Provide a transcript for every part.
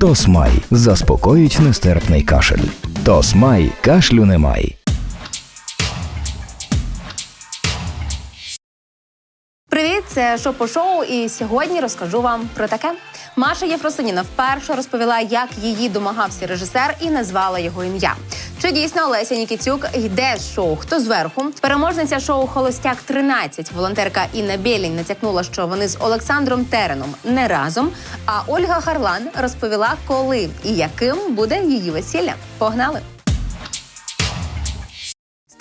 Тосмай заспокоїть нестерпний кашель. Тосмай кашлю немай. Привіт, це Шопо Шоу, і сьогодні розкажу вам про таке. Маша Єфросиніна вперше розповіла, як її домагався режисер і назвала його ім'я. Чи дійсно Олеся Нікітюк йде з шоу Хто зверху? Переможниця шоу Холостяк 13 волонтерка Інна Бєлінь натякнула, що вони з Олександром Тереном не разом. А Ольга Харлан розповіла, коли і яким буде її весілля. Погнали!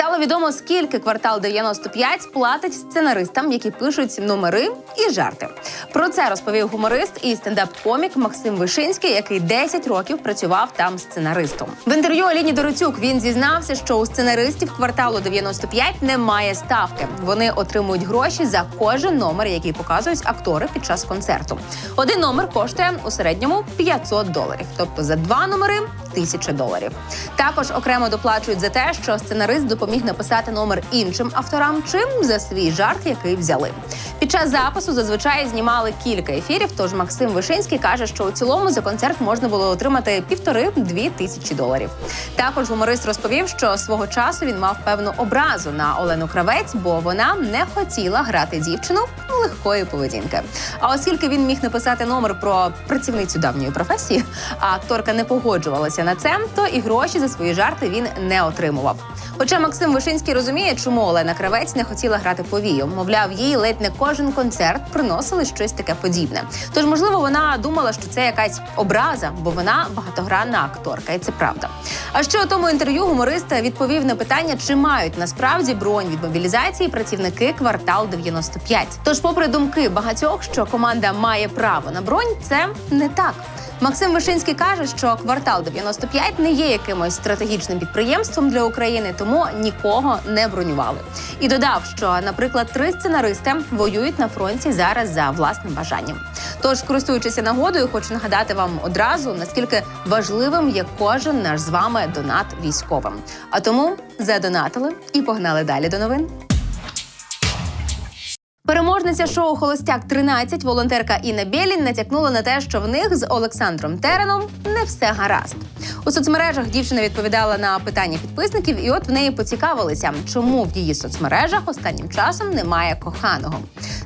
Стало відомо, скільки квартал 95 платить сценаристам, які пишуть номери і жарти. Про це розповів гуморист і стендап-комік Максим Вишинський, який 10 років працював там сценаристом. В інтерв'ю Аліні Дороцюк він зізнався, що у сценаристів кварталу 95 немає ставки. Вони отримують гроші за кожен номер, який показують актори під час концерту. Один номер коштує у середньому 500 доларів, тобто за два номери тисяча доларів. Також окремо доплачують за те, що сценарист допоміг написати номер іншим авторам, чим за свій жарт, який взяли. Під час запису зазвичай знімали кілька ефірів. Тож Максим Вишинський каже, що у цілому за концерт можна було отримати півтори-дві тисячі доларів. Також гуморист розповів, що свого часу він мав певну образу на Олену Кравець, бо вона не хотіла грати дівчину легкої поведінки. А оскільки він міг написати номер про працівницю давньої професії, а акторка не погоджувалася на це, то і гроші за свої жарти він не отримував. Хоча Максим Вишинський розуміє, чому Олена Кравець не хотіла грати повію. Мовляв, їй ледь не кожен концерт приносили щось таке подібне. Тож, можливо, вона думала, що це якась образа, бо вона багатогранна акторка, і це правда. А ще у тому інтерв'ю гуморист відповів на питання, чи мають насправді бронь від мобілізації працівники квартал 95. Тож, попри думки багатьох, що команда має право на бронь, це не так. Максим Вишинський каже, що квартал 95 не є якимось стратегічним підприємством для України, тому нікого не бронювали. І додав, що, наприклад, три сценаристи воюють на фронті зараз за власним бажанням. Тож, користуючись нагодою, хочу нагадати вам одразу, наскільки важливим є кожен наш з вами донат військовим. А тому задонатили і погнали далі до новин. Переможниця шоу Холостяк 13 волонтерка Інна Бєлін натякнула на те, що в них з Олександром Тереном не все гаразд. У соцмережах дівчина відповідала на питання підписників, і от в неї поцікавилися, чому в її соцмережах останнім часом немає коханого.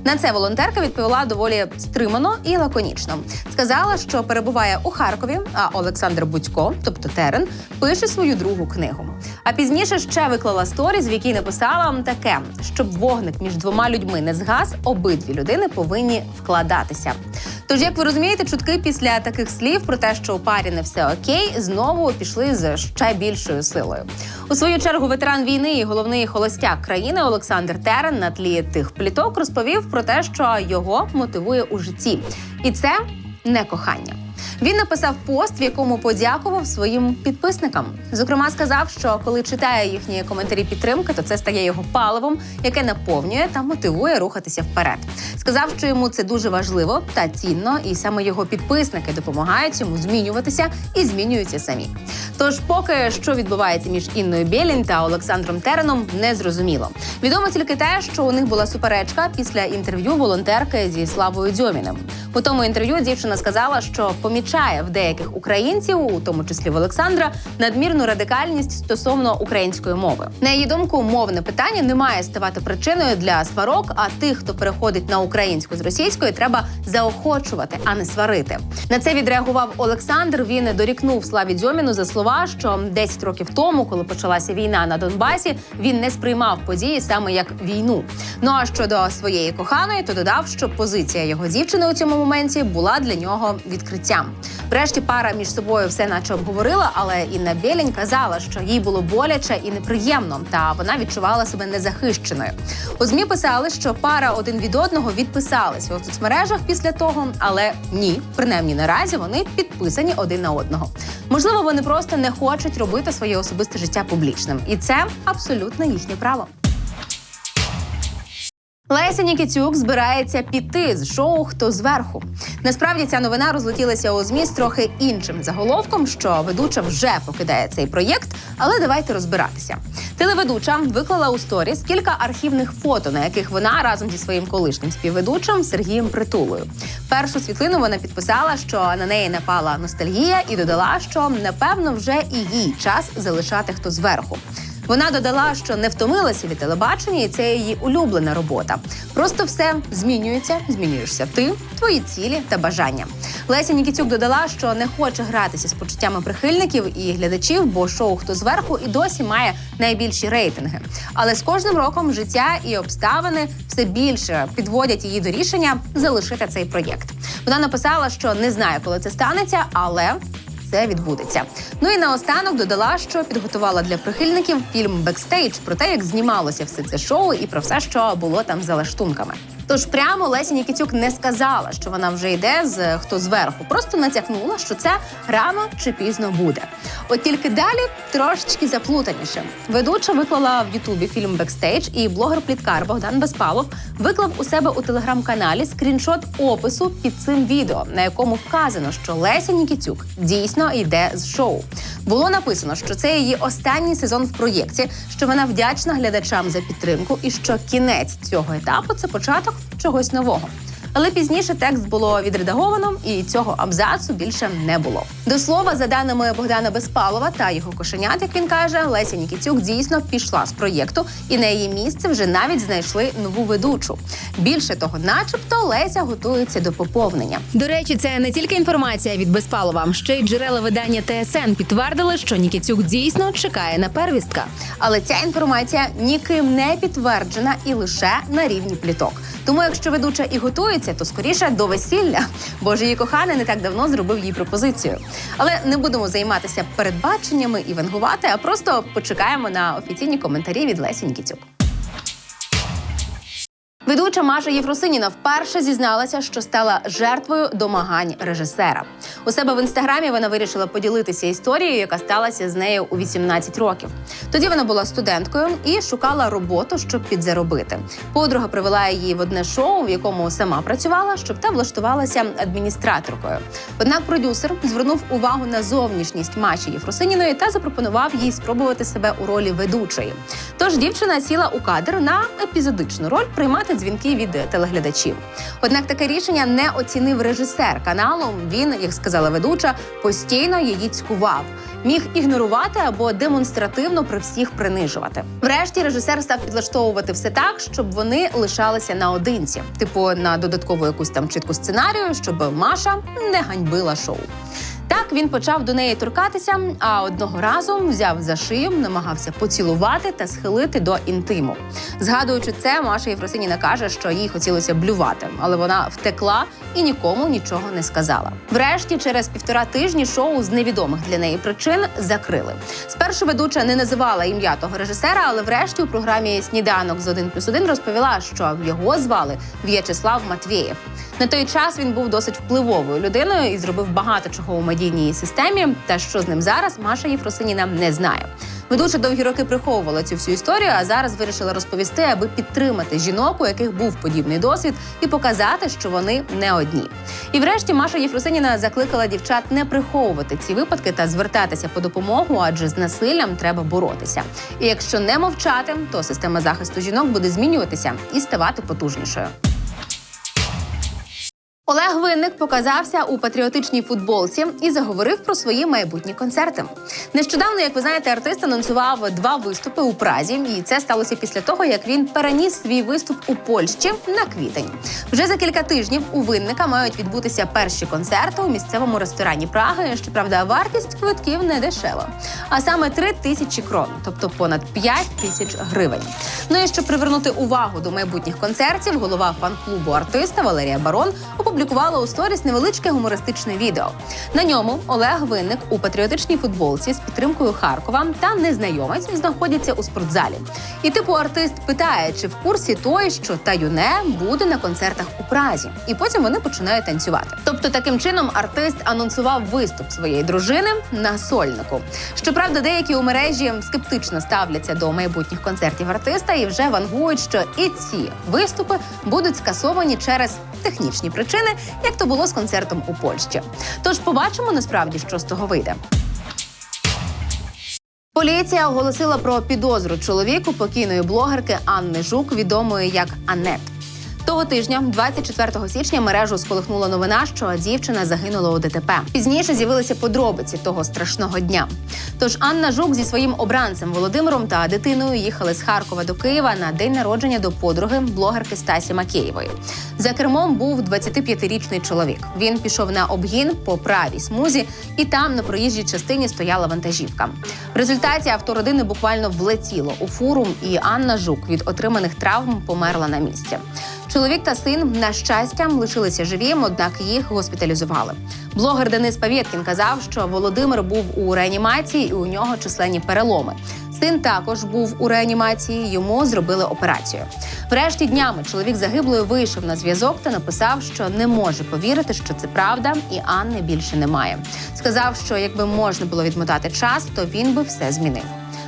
На це волонтерка відповіла доволі стримано і лаконічно. Сказала, що перебуває у Харкові, а Олександр Будько, тобто Терен, пише свою другу книгу. А пізніше ще виклала сторіз, в якій написала таке: щоб вогник між двома людьми не згас, обидві людини повинні вкладатися. Тож, як ви розумієте, чутки після таких слів про те, що у парі не все окей, знову пішли з ще більшою силою. У свою чергу ветеран війни і головний холостяк країни Олександр Терен на тлі тих пліток розповів про те, що його мотивує у житті, і це не кохання. Він написав пост, в якому подякував своїм підписникам. Зокрема, сказав, що коли читає їхні коментарі підтримки, то це стає його паливом, яке наповнює та мотивує рухатися вперед. Сказав, що йому це дуже важливо та цінно, і саме його підписники допомагають йому змінюватися і змінюються самі. Тож, поки що відбувається між Інною Бєлін та Олександром Тереном, не зрозуміло. Відомо тільки те, що у них була суперечка після інтерв'ю волонтерки зі Славою Дьоміним. У тому інтерв'ю дівчина сказала, що помічає в деяких українців, у тому числі в Олександра, надмірну радикальність стосовно української мови. На її думку, мовне питання не має ставати причиною для сварок. А тих, хто переходить на українську з російської, треба заохочувати, а не сварити. На це відреагував Олександр. Він дорікнув Славі Дзьоміну за слова, що 10 років тому, коли почалася війна на Донбасі, він не сприймав події саме як війну. Ну а щодо своєї коханої, то додав, що позиція його дівчини у цьому моменті була для нього відкриттям. Врешті пара між собою все наче обговорила, але Інна Бєлінь казала, що їй було боляче і неприємно, та вона відчувала себе незахищеною. У змі писали, що пара один від одного відписалися у соцмережах після того, але ні, принаймні наразі вони підписані один на одного. Можливо, вони просто не хочуть робити своє особисте життя публічним, і це абсолютно їхнє право. Леся Нікітюк збирається піти з шоу Хто зверху. Насправді ця новина розлетілася у змі з трохи іншим заголовком, що ведуча вже покидає цей проєкт. Але давайте розбиратися. Телеведуча виклала у сторіс кілька архівних фото, на яких вона разом зі своїм колишнім співведучим Сергієм Притулою. Першу світлину вона підписала, що на неї напала ностальгія, і додала, що напевно вже і їй час залишати хто зверху. Вона додала, що не втомилася від телебачення, і це її улюблена робота. Просто все змінюється, змінюєшся ти, твої цілі та бажання. Леся Нікітюк додала, що не хоче гратися з почуттями прихильників і глядачів, бо шоу Хто зверху і досі має найбільші рейтинги. Але з кожним роком життя і обставини все більше підводять її до рішення залишити цей проєкт. Вона написала, що не знає, коли це станеться, але це відбудеться. Ну і наостанок додала, що підготувала для прихильників фільм Бекстейдж про те, як знімалося все це шоу, і про все, що було там за лаштунками. Тож прямо Леся Нікітюк не сказала, що вона вже йде з хто зверху, просто натякнула, що це рано чи пізно буде. От тільки далі трошечки заплутаніше. Ведуча виклала в Ютубі фільм Бекстейдж, і блогер-пліткар Богдан Безпалов виклав у себе у телеграм-каналі скріншот опису під цим відео, на якому вказано, що Леся Нікітюк дійсно йде з шоу. Було написано, що це її останній сезон в проєкті, що вона вдячна глядачам за підтримку, і що кінець цього етапу це початок чогось нового. Але пізніше текст було відредаговано, і цього абзацу більше не було. До слова, за даними Богдана Безпалова та його кошенят, як він каже, Леся Нікітюк дійсно пішла з проєкту, і на її місце вже навіть знайшли нову ведучу. Більше того, начебто, Леся готується до поповнення. До речі, це не тільки інформація від Безпалова, ще й джерела видання ТСН підтвердили, що Нікітюк дійсно чекає на первістка. Але ця інформація ніким не підтверджена і лише на рівні пліток. Тому, якщо ведуча і готується, то скоріше до весілля, бо ж її коханий не так давно зробив їй пропозицію. Але не будемо займатися передбаченнями і вангувати, а просто почекаємо на офіційні коментарі від Лесі Нікітюк. Ведуча Маша Єфросиніна вперше зізналася, що стала жертвою домагань режисера. У себе в інстаграмі вона вирішила поділитися історією, яка сталася з нею у 18 років. Тоді вона була студенткою і шукала роботу, щоб підзаробити. Подруга привела її в одне шоу, в якому сама працювала, щоб та влаштувалася адміністраторкою. Однак продюсер звернув увагу на зовнішність Маші Єфросиніної та запропонував їй спробувати себе у ролі ведучої. Тож дівчина сіла у кадр на епізодичну роль приймати дзвінки від телеглядачів. Однак таке рішення не оцінив режисер каналу. Він, як сказала ведуча, постійно її цькував. Міг ігнорувати або демонстративно при всіх принижувати. Врешті режисер став підлаштовувати все так, щоб вони лишалися наодинці, типу на додаткову якусь там чітку сценарію, щоб Маша не ганьбила шоу. Так він почав до неї торкатися, а одного разу взяв за шию, намагався поцілувати та схилити до інтиму. Згадуючи це, Маша Єфросиніна каже, що їй хотілося блювати, але вона втекла і нікому нічого не сказала. Врешті, через півтора тижні шоу з невідомих для неї причин закрили. Спершу ведуча не називала ім'я того режисера, але врешті у програмі Сніданок з 1 плюс 1 розповіла, що його звали В'ячеслав Матвєєв. На той час він був досить впливовою людиною і зробив багато чого у медійній системі. Та що з ним зараз, Маша Єфросиніна не знає. Ведуча довгі роки приховувала цю всю історію, а зараз вирішила розповісти, аби підтримати жінок, у яких був подібний досвід, і показати, що вони не одні. І врешті Маша Єфросиніна закликала дівчат не приховувати ці випадки та звертатися по допомогу, адже з насиллям треба боротися. І якщо не мовчати, то система захисту жінок буде змінюватися і ставати потужнішою. Олег Винник показався у патріотичній футболці і заговорив про свої майбутні концерти. Нещодавно, як ви знаєте, артист анонсував два виступи у Празі, і це сталося після того, як він переніс свій виступ у Польщі на квітень. Вже за кілька тижнів у винника мають відбутися перші концерти у місцевому ресторані Праги. Щоправда, вартість квитків не дешева, а саме 3 тисячі крон, тобто понад 5 тисяч гривень. Ну і щоб привернути увагу до майбутніх концертів, голова фан-клубу артиста Валерія Барон опублікувала у сторіс невеличке гумористичне відео. На ньому Олег Винник у патріотичній футболці з підтримкою Харкова та незнайомець знаходяться у спортзалі. І типу артист питає, чи в курсі той, що та юне буде на концертах у Празі, і потім вони починають танцювати. Тобто, таким чином артист анонсував виступ своєї дружини на сольнику. Щоправда, деякі у мережі скептично ставляться до майбутніх концертів артиста і вже вангують, що і ці виступи будуть скасовані через технічні причини, як то було з концертом у Польщі. Тож побачимо насправді, що з того вийде. Поліція оголосила про підозру чоловіку покійної блогерки Анни Жук, відомої як Анет. Того тижня, 24 січня, мережу сколихнула новина, що дівчина загинула у ДТП. Пізніше з'явилися подробиці того страшного дня. Тож Анна Жук зі своїм обранцем Володимиром та дитиною їхали з Харкова до Києва на день народження до подруги блогерки Стасі Макеєвої. За кермом був 25-річний чоловік. Він пішов на обгін по правій смузі, і там на проїжджій частині стояла вантажівка. В результаті авто родини буквально влетіло у фуру, і Анна Жук від отриманих травм померла на місці. Чоловік та син, на щастя, лишилися живі, однак їх госпіталізували. Блогер Денис Павєткін казав, що Володимир був у реанімації і у нього численні переломи. Син також був у реанімації. Йому зробили операцію. Врешті днями чоловік загиблої вийшов на зв'язок та написав, що не може повірити, що це правда, і Анни більше немає. Сказав, що якби можна було відмотати час, то він би все змінив.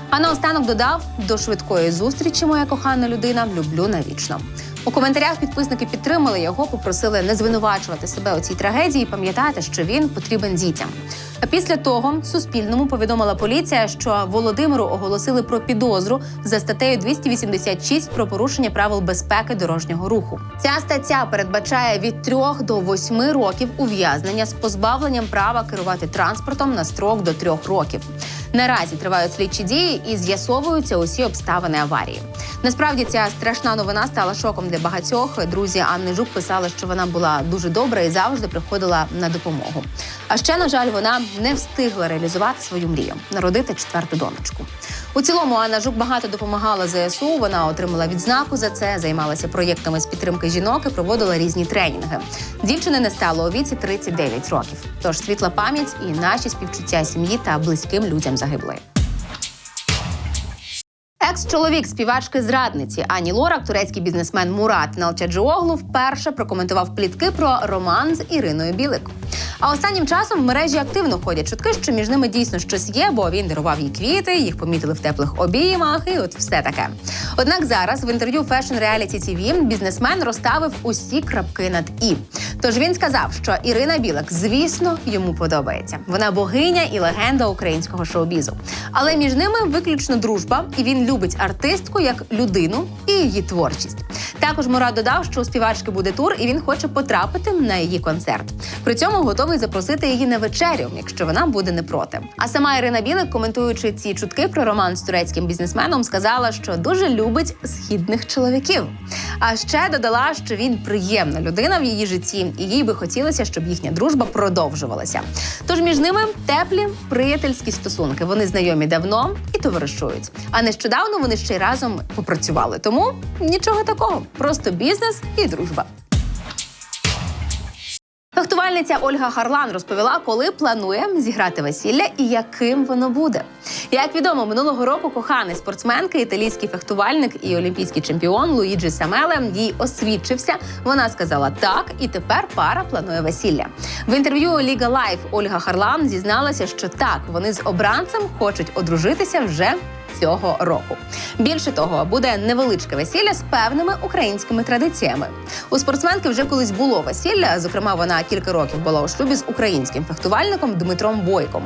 А наостанок додав до швидкої зустрічі, моя кохана людина, люблю навічно. У коментарях підписники підтримали його, попросили не звинувачувати себе у цій трагедії, і пам'ятати, що він потрібен дітям. Після того Суспільному повідомила поліція, що Володимиру оголосили про підозру за статтею 286 про порушення правил безпеки дорожнього руху. Ця стаття передбачає від 3 до 8 років ув'язнення з позбавленням права керувати транспортом на строк до 3 років. Наразі тривають слідчі дії і з'ясовуються усі обставини аварії. Насправді ця страшна новина стала шоком для багатьох. Друзі Анни Жук писали, що вона була дуже добра і завжди приходила на допомогу. А ще, на жаль, вона не встигла реалізувати свою мрію народити четверту донечку. У цілому Анна Жук багато допомагала ЗСУ. Вона отримала відзнаку за це, займалася проєктами з підтримки жінок і проводила різні тренінги. Дівчини не стало у віці 39 років. Тож світла пам'ять і наші співчуття сім'ї та близьким людям загиблої. Екс-чоловік співачки зрадниці Ані Лорак, турецький бізнесмен Мурат Налчаджіоглу вперше прокоментував плітки про роман з Іриною Білик. А останнім часом в мережі активно ходять чутки, що між ними дійсно щось є, бо він дарував їй квіти, їх помітили в теплих обіймах, і от все таке. Однак зараз в інтерв'ю Fashion Reality TV бізнесмен розставив усі крапки над і. Тож він сказав, що Ірина Білик, звісно, йому подобається. Вона богиня і легенда українського шоу-бізу. Але між ними виключно дружба, і він любить артистку як людину і її творчість. Також Мурат додав, що у співачки буде тур, і він хоче потрапити на її концерт. При цьому готовий запросити її на вечерю, якщо вона буде не проти. А сама Ірина Білик, коментуючи ці чутки про роман з турецьким бізнесменом, сказала, що дуже любить східних чоловіків. А ще додала, що він приємна людина в її житті, і їй би хотілося, щоб їхня дружба продовжувалася. Тож між ними теплі приятельські стосунки. Вони знайомі давно і товаришують. А нещодавно вони ще й разом попрацювали. Тому нічого такого, просто бізнес і дружба. Фехтувальниця Ольга Харлан розповіла, коли планує зіграти весілля і яким воно буде. Як відомо, минулого року коханий спортсменки, італійський фехтувальник і олімпійський чемпіон Луїджі Самеле їй освідчився. Вона сказала так, і тепер пара планує весілля. В інтерв'ю Ліга Лайф Ольга Харлан зізналася, що так вони з обранцем хочуть одружитися вже. Цього року більше того, буде невеличке весілля з певними українськими традиціями. У спортсменки вже колись було весілля. Зокрема, вона кілька років була у шлюбі з українським фехтувальником Дмитром Бойком.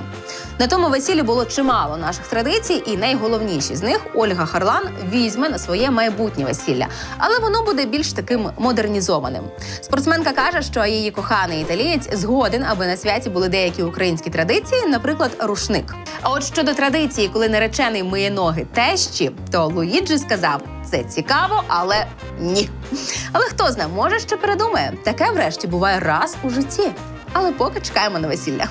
На тому весіллі було чимало наших традицій, і найголовніші з них Ольга Харлан візьме на своє майбутнє весілля, але воно буде більш таким модернізованим. Спортсменка каже, що її коханий італієць згоден, аби на святі були деякі українські традиції, наприклад, рушник. А от щодо традиції, коли наречений миє ноги тещі, то Луїджі сказав: це цікаво, але ні. Але хто знає, може ще передумає. Таке врешті буває раз у житті. Але поки чекаємо на весілля.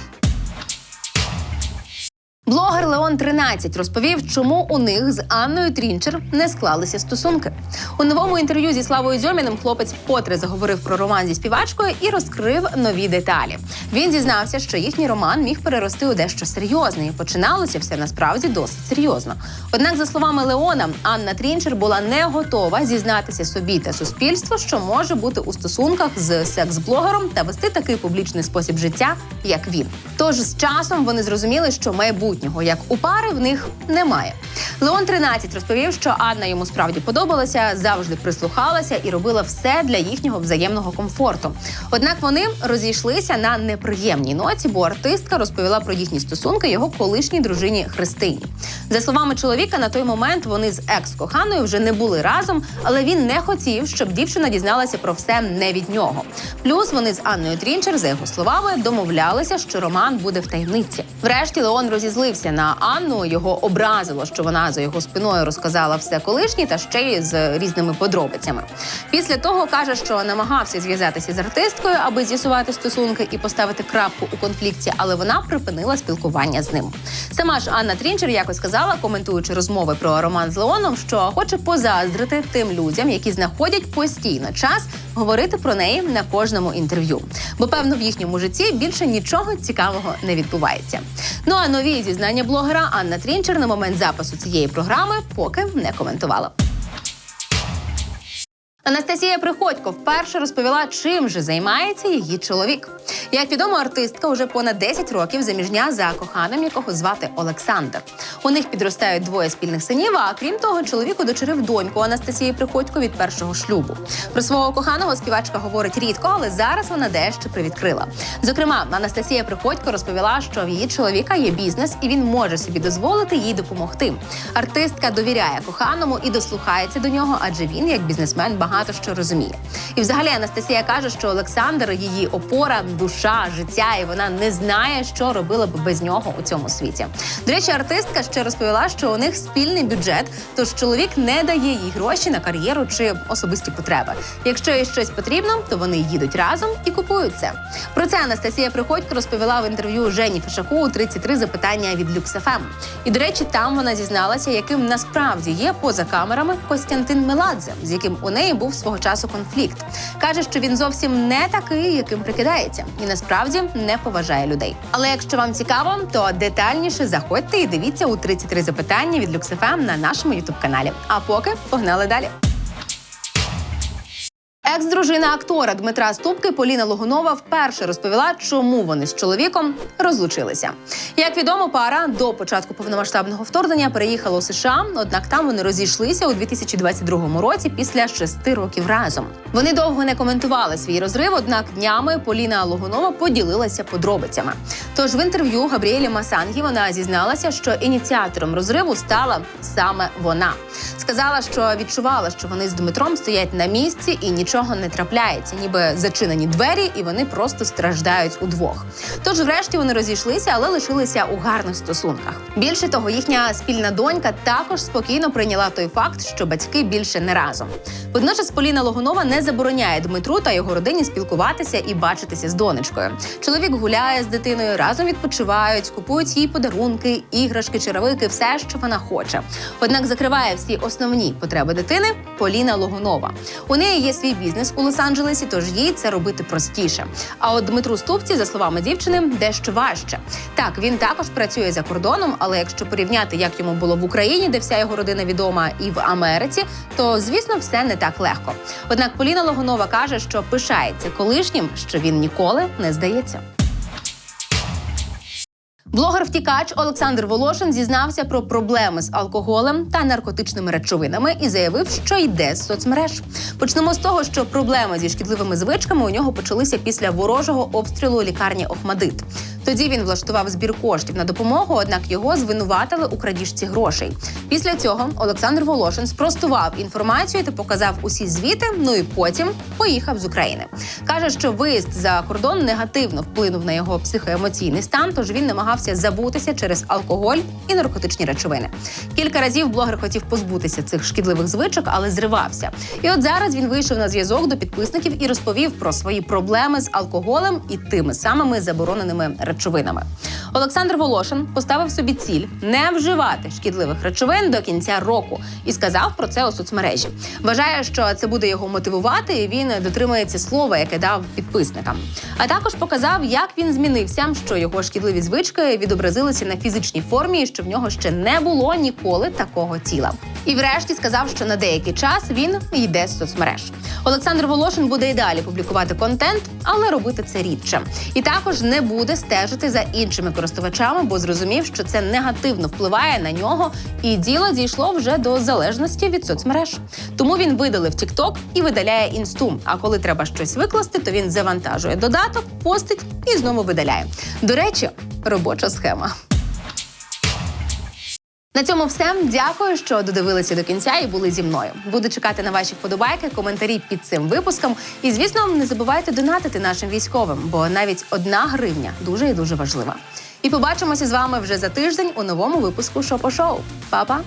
Блогер Леон 13 розповів, чому у них з Анною Трінчер не склалися стосунки. У новому інтерв'ю зі Славою Дзьоміним хлопець вкотре заговорив про роман зі співачкою і розкрив нові деталі. Він зізнався, що їхній роман міг перерости у дещо серйозне, і починалося все насправді досить серйозно. Однак, за словами Леона, Анна Трінчер була не готова зізнатися собі та суспільству, що може бути у стосунках з секс-блогером та вести такий публічний спосіб життя, як він. Тож з часом вони зрозуміли, що майбутнє майбутнього як у пари в них немає. Леон 13 розповів, що Анна йому справді подобалася, завжди прислухалася і робила все для їхнього взаємного комфорту. Однак вони розійшлися на неприємній ноті, бо артистка розповіла про їхні стосунки його колишній дружині Христині. За словами чоловіка, на той момент вони з екс-коханою вже не були разом, але він не хотів, щоб дівчина дізналася про все не від нього. Плюс вони з Анною Трінчер, за його словами, домовлялися, що роман буде в таємниці. Врешті Леон розізлився на Анну. Його образило, що вона за його спиною розказала все колишнє та ще й з різними подробицями. Після того каже, що намагався зв'язатися з артисткою, аби з'ясувати стосунки і поставити крапку у конфлікті, але вона припинила спілкування з ним. Сама ж Анна Трінчер якось сказала, коментуючи розмови про роман з Леоном, що хоче позаздрити тим людям, які знаходять постійно час говорити про неї на кожному інтерв'ю. Бо певно в їхньому житті більше нічого цікавого не відбувається. Ну а нові зізнання блогера Анна Трінчер на момент запису цієї програми поки не коментувала. Анастасія Приходько вперше розповіла, чим же займається її чоловік. Як відомо, артистка уже понад 10 років заміжня за коханим, якого звати Олександр. У них підростають двоє спільних синів. А крім того, чоловік удочерив доньку Анастасії Приходько від першого шлюбу. Про свого коханого співачка говорить рідко, але зараз вона дещо привідкрила. Зокрема, Анастасія Приходько розповіла, що в її чоловіка є бізнес, і він може собі дозволити їй допомогти. Артистка довіряє коханому і дослухається до нього, адже він, як бізнесмен, багато що розуміє. І взагалі Анастасія каже, що Олександр її опора, душа, життя, і вона не знає, що робила б без нього у цьому світі. До речі, артистка ще розповіла, що у них спільний бюджет, тож чоловік не дає їй гроші на кар'єру чи особисті потреби. Якщо їй щось потрібно, то вони їдуть разом і купують це. Про це Анастасія Приходько розповіла в інтерв'ю Жені Фішаку у 33 запитання від Люксефем. І до речі, там вона зізналася, яким насправді є поза камерами Костянтин Меладзе, з яким у неї був свого часу конфлікт. каже, що він зовсім не такий, яким прикидається, і насправді не поважає людей. Але якщо вам цікаво, то детальніше заходьте і дивіться у 33 запитання від LuxFM на нашому ютуб каналі. А поки погнали далі. Екс-дружина актора Дмитра Ступки Поліна Логунова вперше розповіла, чому вони з чоловіком розлучилися. Як відомо, пара до початку повномасштабного вторгнення переїхала у США, однак там вони розійшлися у 2022 році після шести років разом. Вони довго не коментували свій розрив, однак днями Поліна Логунова поділилася подробицями. Тож в інтерв'ю Габріелі Масангі вона зізналася, що ініціатором розриву стала саме вона. Сказала, що відчувала, що вони з Дмитром стоять на місці і нічого не трапляється, ніби зачинені двері, і вони просто страждають удвох. Тож, врешті, вони розійшлися, але лишилися у гарних стосунках. Більше того, їхня спільна донька також спокійно прийняла той факт, що батьки більше не разом. Водночас Поліна Логунова не забороняє Дмитру та його родині спілкуватися і бачитися з донечкою. Чоловік гуляє з дитиною, разом відпочивають, купують їй подарунки, іграшки, черевики, все, що вона хоче. Однак закриває всі основні потреби дитини Поліна Логунова. У неї є свій бізнес у Лос-Анджелесі, тож їй це робити простіше. А от Дмитру Ступці, за словами дівчини, дещо важче. Так, він також працює за кордоном, але якщо порівняти, як йому було в Україні, де вся його родина відома, і в Америці, то звісно все не так легко. Однак Поліна Логунова каже, що пишається колишнім, що він ніколи не здається. Блогер-втікач Олександр Волошин зізнався про проблеми з алкоголем та наркотичними речовинами і заявив, що йде з соцмереж. Почнемо з того, що проблеми зі шкідливими звичками у нього почалися після ворожого обстрілу лікарні Охмадит. Тоді він влаштував збір коштів на допомогу, однак його звинуватили у крадіжці грошей. Після цього Олександр Волошин спростував інформацію та показав усі звіти. Ну і потім поїхав з України. каже, що виїзд за кордон негативно вплинув на його психоемоційний стан, тож він намагався забутися через алкоголь і наркотичні речовини. Кілька разів блогер хотів позбутися цих шкідливих звичок, але зривався. І от зараз він вийшов на зв'язок до підписників і розповів про свої проблеми з алкоголем і тими самими забороненими речовинами. Олександр Волошин поставив собі ціль не вживати шкідливих речовин до кінця року і сказав про це у соцмережі. Вважає, що це буде його мотивувати, і він дотримується слова, яке дав підписникам. А також показав, як він змінився, що його шкідливі звички відобразилися на фізичній формі, і що в нього ще не було ніколи такого тіла. І врешті сказав, що на деякий час він йде з соцмереж. Олександр Волошин буде і далі публікувати контент, але робити це рідше. І також не буде стежити стежити за іншими користувачами, бо зрозумів, що це негативно впливає на нього, і діло дійшло вже до залежності від соцмереж. Тому він видалив TikTok і видаляє інсту. А коли треба щось викласти, то він завантажує додаток, постить і знову видаляє. До речі, робоча схема. На цьому все. Дякую, що додивилися до кінця і були зі мною. Буду чекати на ваші вподобайки, коментарі під цим випуском. І звісно, не забувайте донатити нашим військовим, бо навіть одна гривня дуже і дуже важлива. І побачимося з вами вже за тиждень у новому випуску Шопо Шоу. Па-па!